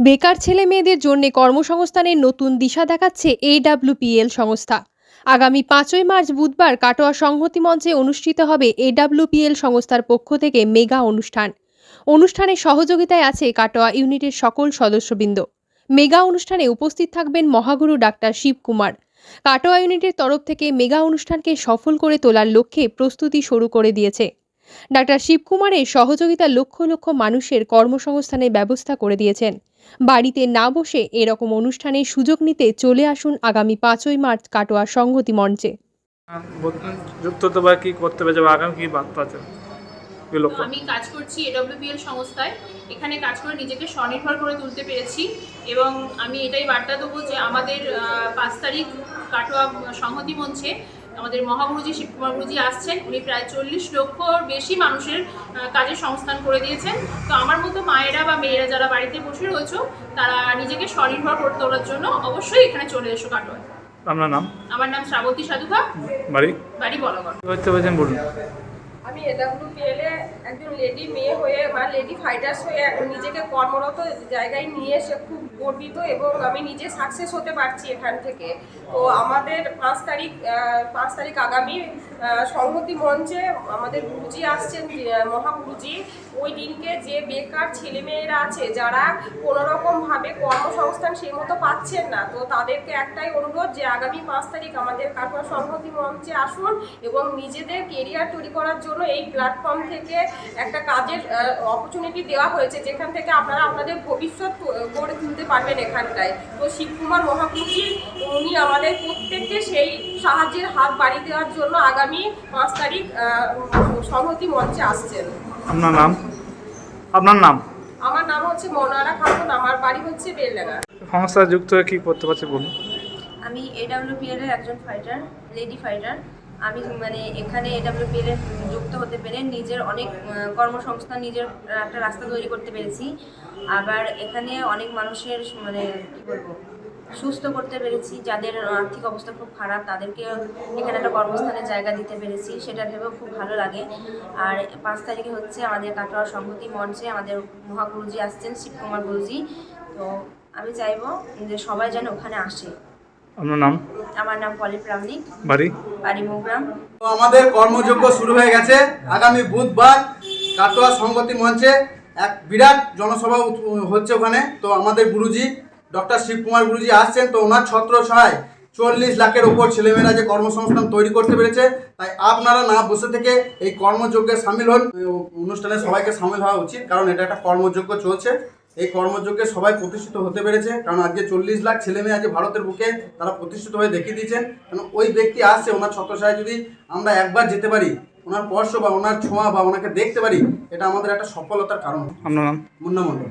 বেকার ছেলে মেয়েদের জন্য কর্মসংস্থানের নতুন দিশা দেখাচ্ছে এডাব্লিউপিএল সংস্থা। আগামী পাঁচই মার্চ বুধবার কাটোয়া সংহতি মঞ্চে অনুষ্ঠিত হবে এডাব্লিউপিএল সংস্থার পক্ষ থেকে মেগা অনুষ্ঠান। অনুষ্ঠানে সহযোগিতায় আছে কাটোয়া ইউনিটের সকল সদস্যবৃন্দ। মেগা অনুষ্ঠানে উপস্থিত থাকবেন মহাগুরু ডাক্তার শিবকুমার কাটোয়া ইউনিটের তরফ থেকে মেগা অনুষ্ঠানকে সফল করে তোলার লক্ষ্যে প্রস্তুতি শুরু করে দিয়েছে। ডাক্তার শিবকুমারের সহযোগিতা লক্ষ লক্ষ মানুষের কর্মসংস্থানের ব্যবস্থা করে দিয়েছেন। বাড়িতে না বসে এরকম অনুষ্ঠানের সুযোগ নিতে চলে আসুন আগামী পাঁচই মার্চ কাটোয়া সংহতি মঞ্চে। যুক্ত হতে পারে কী করতে আগামী কী বার্তা আছে? আমি কাজ করছি এডব্লিউপিএল সংস্থায়। এখানে কাজ করে নিজেকে স্বনির্ভর করে তুলতে পেরেছি এবং আমি এটাই বার্তা দেবো যে আমাদের আহ, পাঁচ তারিখ কাটোয়া সংহতি মঞ্চে আমাদের মহাগুরুজি শিবকুমার গুরুজি আসছেন। উনি প্রায় চল্লিশ লক্ষর বেশি মানুষের কাজে কাজের সংস্থান করে দিয়েছেন। তো আমার মতো মায়েরা বা মেয়েরা যারা বাড়িতে বসে রয়েছে তারা নিজেকে স্বনির্ভর করে তোলার জন্য অবশ্যই এখানে চলে এসো কাটোয়ায় আপনার নাম? আমার নাম শ্রাবতী সাধুকা বাড়ি? বাড়ি বলাগড়। বলুন। আমি এডাব্লিউপিএল একজন লেডি মেয়ে হয়ে বা লেডি ফাইটার্স হয়ে নিজেকে কর্মরত জায়গায় নিয়ে এসে খুব গর্বিত এবং আমি নিজে সাকসেস হতে পারছি এখান থেকে। তো আমাদের পাঁচ তারিখ পাঁচ তারিখ আগামী সংহতি মঞ্চে আমাদের গুরুজি আসছেন মহাগুরুজি। ওই দিনকে যে বেকার ছেলেমেয়েরা আছে, যারা কোনো রকমভাবে কর্মসংস্থান সেই মতো পাচ্ছেন না, তো তাদেরকে একটাই অনুরোধ যে আগামী পাঁচ তারিখ আমাদের কাটোয়া সংহতি মঞ্চে আসুন এবং নিজেদের কেরিয়ার তৈরি করার জন্য এই প্ল্যাটফর্ম থেকে একটা কাজের অপরচুনিটি দেওয়া হয়েছে যেখান থেকে আপনারা আপনাদের ভবিষ্যৎ গড়ে তুলতে পারবেন এখানটায়। তো শিবকুমার মহাপুরুষী উনি আমাদের প্রত্যেককে সেই সাহায্যের হাত বাড়িয়ে দেওয়ার জন্য আগামী পাঁচ তারিখ সংহতি মঞ্চে আসছেন। আপনার নাম? আপনার নাম? আমার নাম হচ্ছে মনারা খাতুন আমার বাড়ি হচ্ছে বেলডাঙ্গা। সংস্থা যুক্ত হয়ে কী করতে পারছে বলুন? আমি এডাব্লিউপিএল এর একজন ফাইটার লেডি ফাইটার আমি মানে এখানে এডাব্লিউপিএল যুক্ত হতে পেরে নিজের অনেক কর্মসংস্থান নিজের একটা রাস্তা তৈরি করতে পেরেছি। আবার এখানে অনেক মানুষের মানে কী বলব, সুস্থ করতে পেরেছি। যাদের আর্থিক অবস্থা খুব খারাপ, তাদেরকে এখানে একটা কর্মস্থানের জায়গা দিতে পেরেছি। সেটা ভেবেও খুব ভালো লাগে। আর পাঁচ তারিখে হচ্ছে আমাদের কাটোয়া সংহতি মঞ্চে আমাদের মহাগুরুজি আসছেন শিবকুমার গুরুজি। তো আমি চাইব যে সবাই যেন ওখানে আসে। আপনার নাম? আমার নাম পলি প্রামণিক বাড়ি? বাড়ি মুগ্রাম। তো আমাদের কর্মযজ্ঞ শুরু হয়ে গেছে। আগামী বুধবার কাটোয়া সংগতি মঞ্চে এক বিরাট জনসভা হচ্ছে ওখানে। তো আমাদের গুরুজি ডক্টর শিবকুমার গুরুজি আসছেন। তো ওনার ছত্র ছয় চল্লিশ লাখের ওপর ছেলেমেয়েরা যে কর্মসংস্থান তৈরি করতে পেরেছে তাই আপনারা না বসে থেকে এই কর্মযজ্ঞে সামিল হন। অনুষ্ঠানে সবাইকে সামিল হওয়া উচিত কারণ এটা একটা কর্মযজ্ঞ চলছে। এই কর্মযজ্ঞে সবাই প্রতিষ্ঠিত হতে পেরেছে। কারণ আজকে চল্লিশ লাখ ছেলে মেয়ে আজকে ভারতের বুকে তারা প্রতিষ্ঠিত হয়ে দেখিয়ে দিয়েছেন। কারণ ওই ব্যক্তি আসছে ওনার ছত্রসায় যদি আমরা একবার যেতে পারি ওনার স্পর্শ বা ওনার ছোঁয়া বা ওনাকে দেখতে পারি এটা আমাদের একটা সফলতার কারণ। আপনার নাম? মুন্না মণ্ডল।